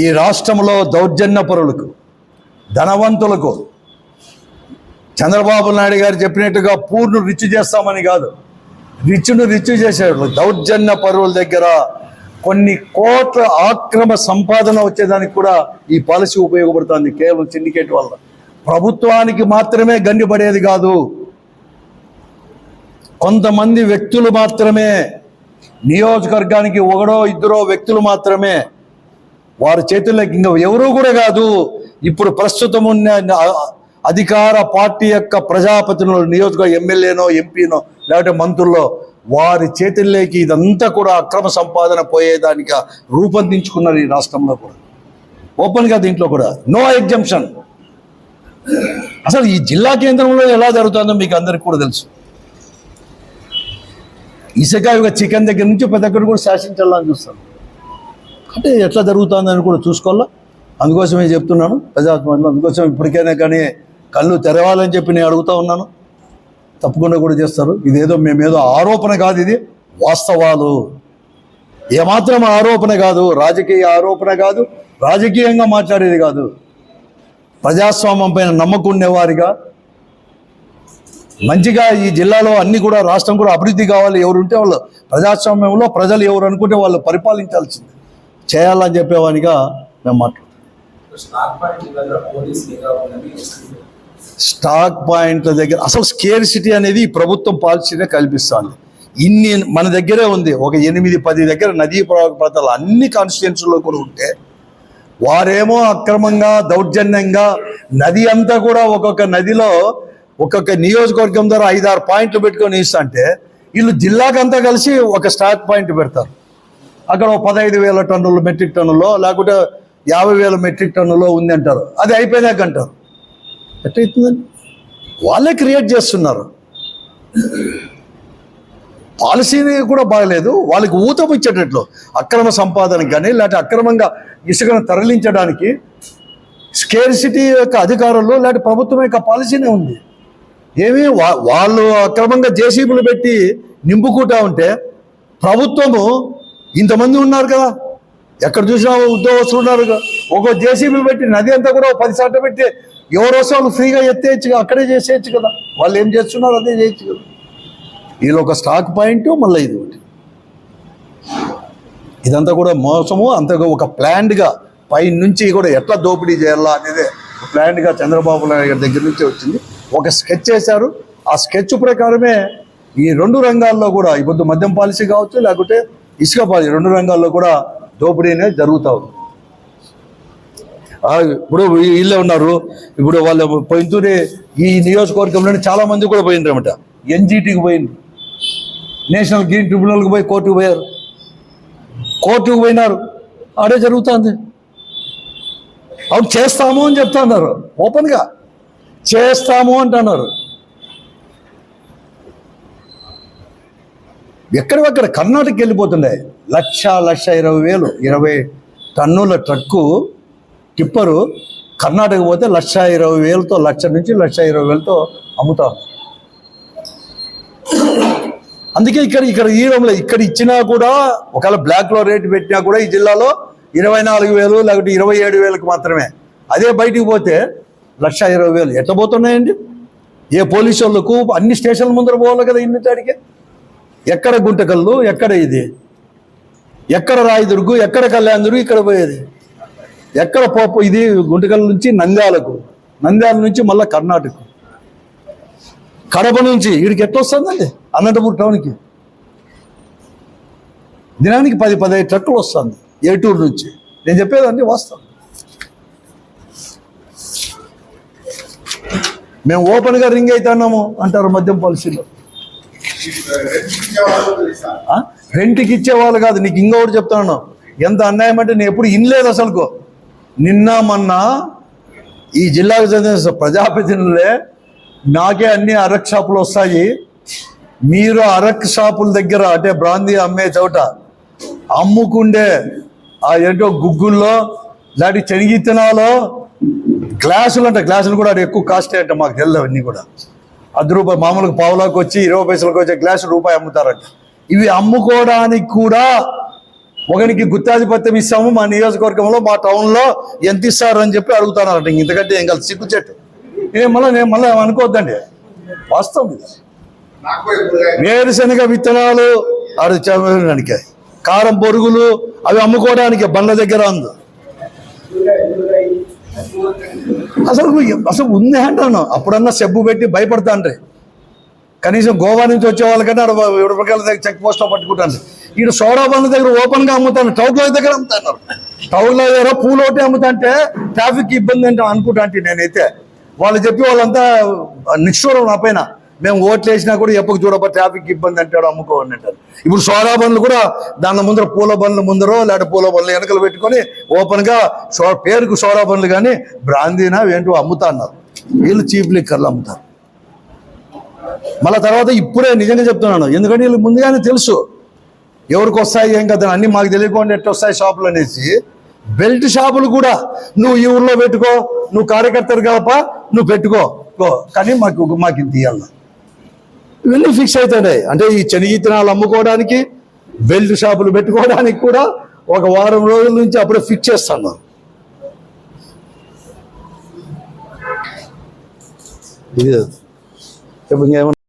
ఈ రాష్ట్రంలో దౌర్జన్యపరులకు ధనవంతులకు చంద్రబాబు నాయుడు గారు చెప్పినట్టుగా పూర్ను రిచ్ చేస్తామని కాదు. రిచ్ను రిచ్ చేసేవాళ్ళు దౌర్జన్య పరువుల దగ్గర కొన్ని కోట్ల ఆక్రమ సంపాదన వచ్చేదానికి కూడా ఈ పాలసీ ఉపయోగపడుతుంది. కేవలం సిండికేట్ వల్ల. ప్రభుత్వానికి మాత్రమే గండిపడేది కాదు. కొంతమంది వ్యక్తులు మాత్రమే నియోజకవర్గానికి ఒకడో ఇద్దరో వ్యక్తులు మాత్రమే వారి చేతుల్లోకి ఇంకా ఎవరూ కూడా కాదు. ఇప్పుడు ప్రస్తుతం ఉన్న అధికార పార్టీ యొక్క ప్రజాపతిలో నియోజక ఎమ్మెల్యేనో ఎంపీనో లేకపోతే మంత్రుల్లో వారి చేతుల్లోకి ఇదంతా కూడా అక్రమ సంపాదన పోయేదానికి రూపొందించుకున్నారు ఈ రాష్ట్రంలో కూడా. ఓపెన్గా దీంట్లో కూడా. నో ఎగ్జంప్షన్ అసలు ఈ జిల్లా కేంద్రంలో ఎలా జరుగుతుందో మీకు అందరికీ కూడా తెలుసు. ఇసుక ఇక చికెన్ దగ్గర నుంచి ప్రతి ఒక్కరు కూడా శాసించాలని చూస్తాను అంటే ఎట్లా జరుగుతుందని కూడా చూసుకోవాలా? అందుకోసమే చెప్తున్నాను ప్రజాస్వామ్యంలో అందుకోసం ఇప్పటికైనా కానీ కళ్ళు తెరవాలని చెప్పి నేను అడుగుతా ఉన్నాను. తప్పకుండా కూడా చేస్తారు. ఇదేదో మేమేదో ఆరోపణ కాదు ఇది వాస్తవాలు. ఏమాత్రం ఆరోపణ కాదు రాజకీయ ఆరోపణ కాదు రాజకీయంగా మాట్లాడేది కాదు. ప్రజాస్వామ్యం పైన నమ్మకం ఉండేవారిగా మంచిగా ఈ జిల్లాలో అన్ని కూడా రాష్ట్రం కూడా అభివృద్ధి కావాలి ఎవరు ఉంటే వాళ్ళు ప్రజాస్వామ్యంలో ప్రజలు ఎవరు అనుకుంటే వాళ్ళు పరిపాలించాల్సింది. చేయాలని చెప్పేవానిగా మేము మాట్లాడుతాం స్టాక్ పాయింట్ల దగ్గర అసలు స్కేర్ సిటీ అనేది ప్రభుత్వం పాలసీనే కల్పిస్తుంది. ఇన్ని మన దగ్గరే ఉంది ఒక ఎనిమిది పది దగ్గర నదీ ప్రవాహ ప్రాంతాలు అన్ని కాన్స్టిట్యున్సీలో కూడా ఉంటే వారేమో అక్రమంగా దౌర్జన్యంగా నది అంతా కూడా ఒక్కొక్క నదిలో ఒక్కొక్క నియోజకవర్గం ద్వారా ఐదారు పాయింట్లు పెట్టుకొని ఇస్తుంటే వీళ్ళు జిల్లాకంతా కలిసి ఒక స్టాక్ పాయింట్ పెడతారు. అక్కడ పదహైదు వేల టన్నులు మెట్రిక్ టన్నులో లేకుంటే యాభై వేల మెట్రిక్ టన్నులో ఉంది అంటారు. అది అయిపోయినాక అంటారు. ఎట్టయితుందండి వాళ్ళే క్రియేట్ చేస్తున్నారు. పాలసీని కూడా బాగలేదు. వాళ్ళకి ఊతం ఇచ్చేటట్లు. అక్రమ సంపాదనకి కానీ లేకపోతే అక్రమంగా ఇసుకను తరలించడానికి స్కేర్ సిటీ యొక్క అధికారులు లేకపోతే ప్రభుత్వం యొక్క పాలసీనే ఉంది. ఏమి? వా- వాళ్ళు అక్రమంగా జేసీబీలు పెట్టి నింపుకుంటా ఉంటే ప్రభుత్వము ఇంతమంది ఉన్నారు కదా. ఎక్కడ చూసినా ఉద్యోగస్తులు ఉన్నారు కదా. ఒక జేసీబీలు పెట్టి నది అంతా కూడా ఒక పది సార్లు పెట్టి ఎవరు వస్తే వాళ్ళు ఫ్రీగా ఎత్తేయచ్చు అక్కడే చేసేయచ్చు కదా. వాళ్ళు ఏం చేస్తున్నారు అదే చేయొచ్చు కదా. వీళ్ళు ఒక స్టాక్ పాయింట్ మళ్ళీ ఇది ఒకటి. ఇదంతా కూడా మోసము అంతగా ఒక ప్లాన్డ్గా పై నుంచి కూడా ఎట్లా దోపిడీ చేయాలా అనేది ప్లాన్డ్గా చంద్రబాబు నాయుడు గారి దగ్గర నుంచి వచ్చింది. ఒక స్కెచ్ చేశారు. ఆ స్కెచ్ ప్రకారమే ఈ రెండు రంగాల్లో కూడా ఇప్పుడు మద్యం పాలసీ కావచ్చు లేకుంటే ఇసుక పాలసీ రెండు రంగాల్లో కూడా దోపిడీ అనేది జరుగుతూ ఉంది. ఇప్పుడు వీళ్ళే ఉన్నారు. ఇప్పుడు వాళ్ళు పోయింతూనే ఈ నియోజకవర్గంలోనే చాలా మంది కూడా పోయినరన్నమాట ఎన్జిటికి పోయింది నేషనల్ గ్రీన్ ట్రిబ్యునల్కి పోయి కోర్టుకు పోయారు. కోర్టుకు పోయినారు. ఆడే జరుగుతుంది. అవును చేస్తాము అని చెప్తున్నారు. ఓపెన్గా. చేస్తాము అంటున్నారు. ఎక్కడికక్కడ కర్ణాటకకి వెళ్ళిపోతుండే? లక్ష లక్ష ఇరవై వేలు ఇరవై టన్నుల ట్రక్కు టిప్పరు కర్ణాటక పోతే లక్ష ఇరవై వేలతో లక్ష నుంచి లక్ష ఇరవై వేలతో అమ్ముతా అందుకే ఇక్కడ ఇక్కడ ఈరంలో ఇక్కడ ఇచ్చినా కూడా ఒకవేళ బ్లాక్లో రేటు పెట్టినా కూడా ఈ జిల్లాలో ఇరవై నాలుగు వేలు లేకపోతే ఇరవై ఏడు వేలకు మాత్రమే. అదే బయటికి పోతే లక్ష ఇరవై వేలు. ఎట్లా పోతున్నాయండి? ఏ పోలీసు వాళ్ళకు అన్ని స్టేషన్ల ముందర పోవాలి కదా ఇన్ని తాడికే? ఎక్కడ గుంటకల్లు ఎక్కడ ఇది? ఎక్కడ రాయదుర్గు ఎక్కడ కళ్యాణదుర్గు ఇక్కడ పోయేది? ఎక్కడ పోపు ఇది? గుంటకల్ నుంచి నంద్యాలకు. నంద్యాల నుంచి మళ్ళీ కర్ణాటక కడప నుంచి వీడికి ఎట్లా వస్తుందండి? అనంతపూర్ టౌన్కి. దినానికి పది పదహైదు ట్రక్కులు వస్తుంది. ఏటూరు నుంచి. నేను చెప్పేదండి వాస్తవం. మేము ఓపెన్గా రింగ్ అవుతున్నాము అంటారు మద్యం పాలసీలో. రెంట్కి ఇచ్చేవాళ్ళు కాదు నీకు ఇంకొకటి చెప్తాను. ఎంత అన్యాయం అంటే నేను ఎప్పుడు ఇనలేదు అసలుకో. నిన్న మొన్న ఈ జిల్లాకు చెందిన ప్రజాప్రతినిధులే నాకే అన్ని అరక్ షాపులు వస్తాయి. మీరు అరక్ షాపుల దగ్గర అంటే బ్రాందీ అమ్మే చోట అమ్ముకుండే ఆ ఏంటో గుగ్గుల్లో లాంటి చెనిగిత్తనాలో గ్లాసులు అంటే గ్లాసులు కూడా అది ఎక్కువ కాస్ట్ అంట మాకు తెలియదు అవన్నీ కూడా. అర్ధ రూపాయి మామూలుగా పావులకు వచ్చి ఇరవై పైసలకు వచ్చే గ్లాసు రూపాయి అమ్ముతారంట. ఇవి అమ్ముకోవడానికి కూడా ఒకనికి గుత్తాధిపత్యం ఇస్తాము మా నియోజకవర్గంలో మా టౌన్లో ఎంత ఇస్తారు అని చెప్పి అడుగుతున్నారట. ఇంతకంటే ఏం కలిసి సిగ్గు చెట్టు. నేను మళ్ళీ నేను మళ్ళీ అనుకోవద్దండి. వాస్తవం ఇది. వేరుశనగ విత్తనాలు అది చదవడానికి కారం పొరుగులు అవి అమ్ముకోవడానికి బండ్ల దగ్గర అందు. అసలు అసలు ఉంది అంటాను అప్పుడన్నా సెబ్బు పెట్టి భయపడతాండ్రి. కనీసం గోవా నుంచి వచ్చే వాళ్ళకంటే ఆడ రూపాయల దగ్గర చెక్ పోస్ట్లో పట్టుకుంటాను ఈడు సోడా బండ్ల దగ్గర ఓపెన్గా అమ్ముతాను టౌన్ల దగ్గర అమ్ముతాను టౌన్ల దగ్గర పూలు ఒకటి అమ్ముతాంటే ట్రాఫిక్ ఇబ్బంది అంటే అనుకుంటా అంటే నేనైతే. వాళ్ళు చెప్పి వాళ్ళంతా నిష్ఠూరం నా పైన. మేము ఓట్లు వేసినా కూడా ఎప్పటికి చూడబ ట్రాఫిక్ ఇబ్బంది అంటాడు అమ్ముకోవాలని అంటారు ఇప్పుడు సోడా బండ్లు కూడా దాని ముందర పూల బండ్ల ముందరో లేదా పూల బండ్లు వెనకలు పెట్టుకొని ఓపెన్గా సో పేరుకు సోడా బండ్లు కానీ బ్రాందీనా ఏంటో అమ్ముతా అన్నారు. వీళ్ళు చీప్ లిక్కర్లు అమ్ముతారు. మళ్ళీ తర్వాత ఇప్పుడే నిజంగా చెప్తున్నాను ఎందుకంటే వీళ్ళు ముందుగానే తెలుసు. ఎవరికి వస్తాయి ఏం కదా అన్ని మాకు తెలియకుండా ఎట్ట వస్తాయి షాపులు అనేసి. బెల్ట్ షాపులు కూడా నువ్వు ఈ ఊర్లో పెట్టుకో నువ్వు కార్యకర్తలు కాప నువ్వు పెట్టుకో. కో. కానీ మాకు మాకు ఇంత ఇవ్వాలి ఇవన్నీ ఫిక్స్ అవుతున్నాయి అంటే ఈ శనగిత్తనాలు అమ్ముకోవడానికి బెల్ట్ షాపులు పెట్టుకోవడానికి కూడా ఒక వారం రోజుల నుంచి అప్పుడే ఫిక్స్ చేస్తాను. ఇది. ఇప్పుడు ఇంకేమన్నా